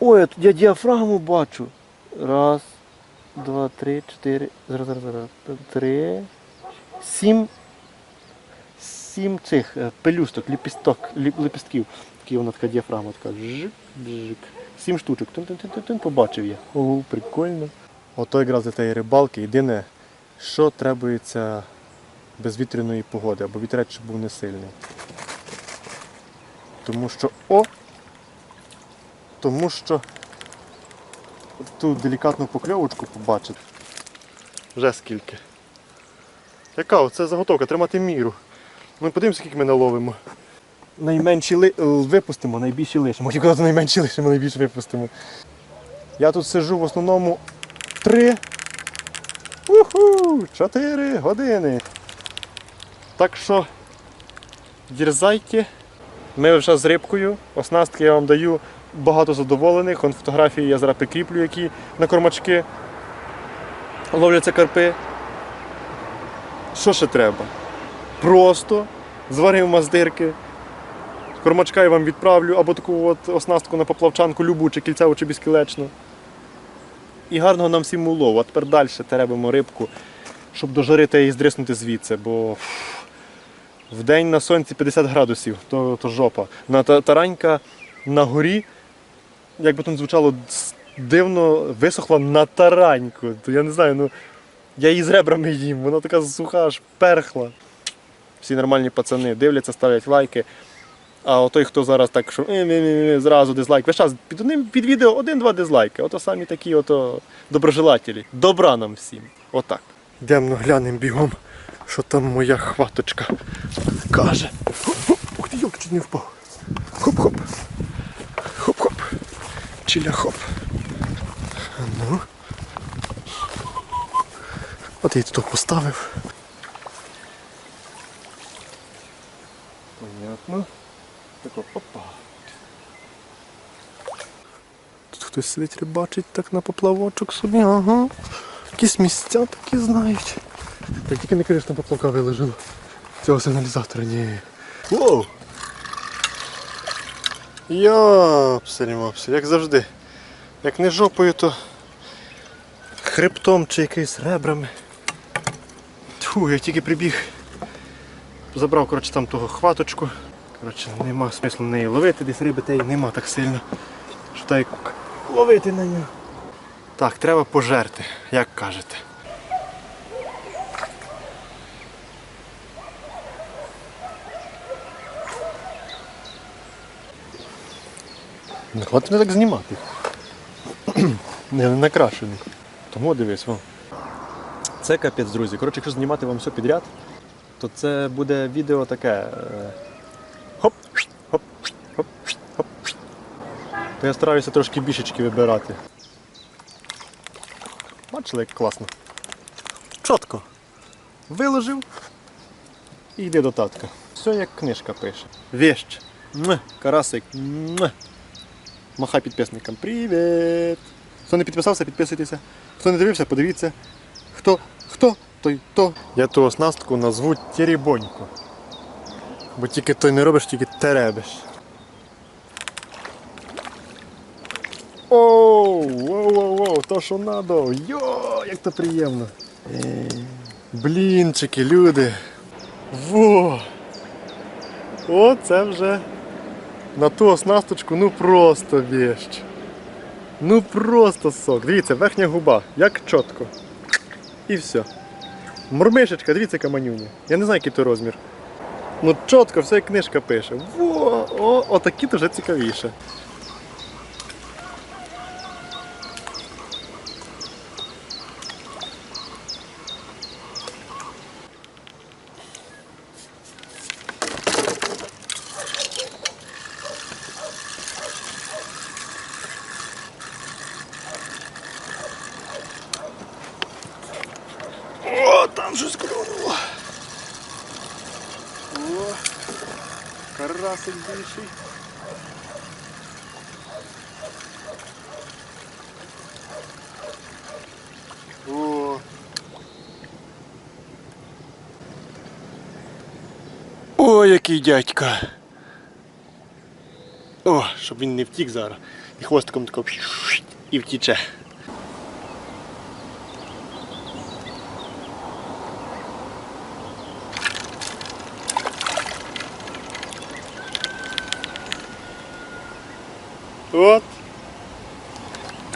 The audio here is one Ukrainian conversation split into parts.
Ой, тут я діафрагму бачу. Раз, два, три, чотири. Зараз, зараз, зараз. Три. Сім. Сім цих е, пелюсток, ліпісток, ліп. Такі вона така діафрагма, така жик, жик. Сім штучок. Тин-тин-тин-тин, побачив я. Ого, прикольно. Ото якраз для тієї рибалки. Єдине, що требується безвітряної погоди, або вітрець щоб був не сильний. Тому що. О! Тому що ту делікатну покльовочку побачити. Вже скільки. Яка оце заготовка, тримати міру. Ми подивимося, скільки ми наловимо. Найменші ли... випустимо, найбільші лишимо. Хотів казати найменші лишимо, найбільше випустимо. Я тут сиджу в основному три. Уху! Чотири години. Так що дірзайте. Ми вже з рибкою. Оснастки я вам даю багато задоволених. Вон фотографії я зараз прикріплю, які на кормачки ловляться карпи. Що ще треба? Просто зварив маздирки. Кормачка я вам відправлю або таку от оснастку на поплавчанку, любу, чи кільцеву, чи безкілечну. І гарного нам всім улову. А тепер далі теребимо рибку, щоб дожарити і здриснути звідси, бо в день на сонці 50 градусів, то, то жопа. На таранька на горі, як би там звучало дивно, висохла на тараньку. То я не знаю, ну я її з ребрами їм, вона така суха, аж перхла. Всі нормальні пацани дивляться, ставлять лайки. А той, хто зараз так, що зразу дизлайк. Весь час під одним під відео один-два дизлайки. Ото самі такі ото доброжелателі. Добра нам всім. Отак. Йдемо глянемо бігом, що там моя хваточка каже. Ух ти, йолки, чуть не впав. Хоп-хоп. Чиля хоп. А Ну. От я тут поставив. Понятно. Тако, опа. Тут хтось сидить рибачить так на поплавочок собі, ага. Якісь місця такі знають. Так тільки не кажеш, там поплавка виложила. Цього сигналізатора, ні. Воу! Йопселі мопселі, як завжди. Як не жопою, то хребтом чи якимись ребрами. Тьфу, я тільки прибіг. Забрав коротше, там того хваточку. Коротше, нема смислу неї ловити, десь риби теї нема так сильно. Що та й ловити на нього. Так, треба пожерти, як кажете. Не хватить не так знімати. не накрашений. Тому дивись, вон. Це капець, друзі. Коротше, якщо знімати вам все підряд, то це буде відео таке. е, Хоп, хоп, хоп, хоп. То я стараюся трошки більшечки вибирати. Бачили, як класно. Чітко. Виложив і йди до татка. Все як книжка пише. Муа. Карасик. Махай підписникам. Привіт! Хто не підписався, підписуйтеся. Хто не дивився, подивіться. Хто, хто, той то. Я ту оснастку назву Тірібонько. Бо тільки той не робиш, тільки теребиш. Оу, воу, воу, воу, то що надо. Йо, як то приємно. Е, Блінчики, люди. Во! О, це вже на ту оснасточку, ну просто вещь. Ну просто сок. Дивіться, верхня губа, як чітко. І все. Мурмишечка, дивіться, яка манюня. Я не знаю, який то розмір. Ну чітко, все як книжка пише. Во, о, отакі вже цікавіше. О, там щось клюнуло. О, карасик більший. О. О, який дядька. О, щоб він не втік зараз. І хвостиком тако і втіче. От.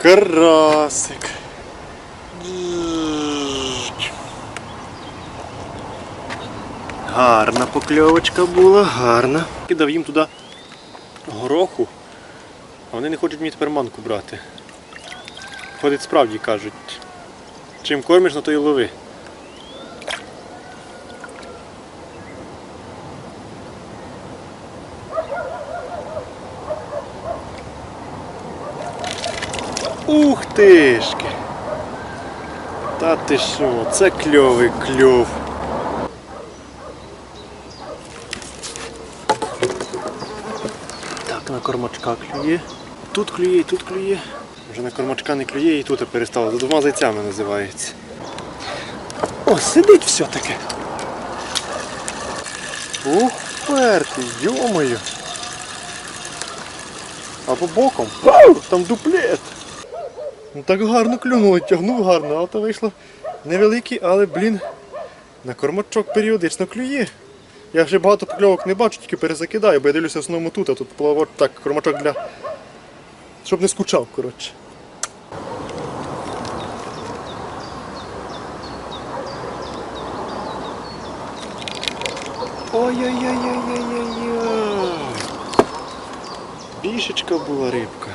Карасик. Гарна покльовочка була, гарна. Кидав їм туди гороху, а вони не хочуть мені тепер манку брати. Ходить справді кажуть. Чим кормиш, на то й лови. Ух тишки! Та ти що, це кльовий кльов. Так, на кормачка клює. Тут клює, і тут клює. Вже на кормачка не клює і тут перестало. За двома зайцями називається. О, сидить все-таки. Ух, пертий, йомою. Або боком. Там дуплет. Ну так гарно клюнуло, тягнув гарно, а то вийшло невеликий, але, блін, на кормачок періодично клює. Я вже багато покльовок не бачу, тільки перезакидаю, бо я дивлюся в основному тут, а тут плавок так, кормачок для. Щоб не скучав, коротше. Ой-ой-ой-ой-ой-ой-ой. Бішечка була рибка.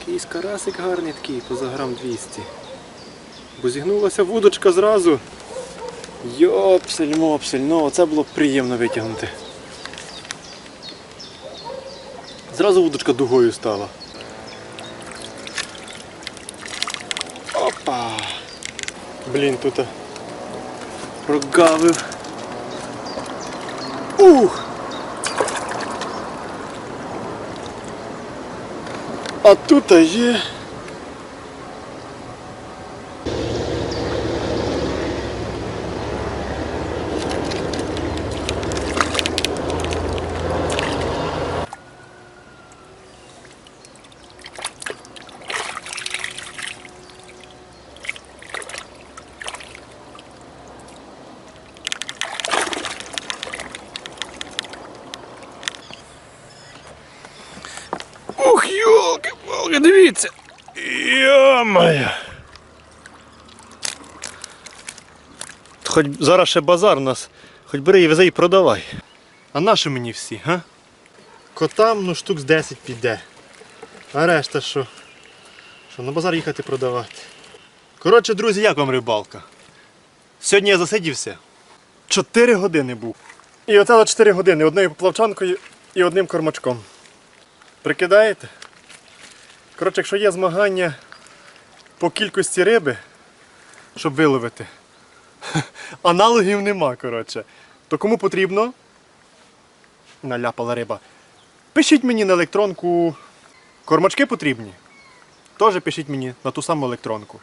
Якийсь карасик гарний такий, поза грам 200. Бо зігнулася вудочка зразу. Йопсель, мопсель, ну оце було приємно витягнути. Зразу вудочка дугою стала. Опа! Блін, тут прогавив. Ух! А тут є. Ух, йолки-палки, дивіться! Йо-моє! Хоч зараз ще базар у нас, хоч бери і вези і продавай. А наші мені всі, га? Котам ну штук з 10 піде. А решта що? Що на базар їхати продавати. Коротше, друзі, як вам рибалка? Сьогодні я засидівся. 4 години був. І оце за 4 години одною поплавчанкою і одним кормачком. Прикидаєте? Коротше, якщо є змагання по кількості риби, щоб виловити, аналогів нема, коротше. То кому потрібно? Наляпала риба. Пишіть мені на електронку. Кормачки потрібні. Теж пишіть мені на ту саму електронку.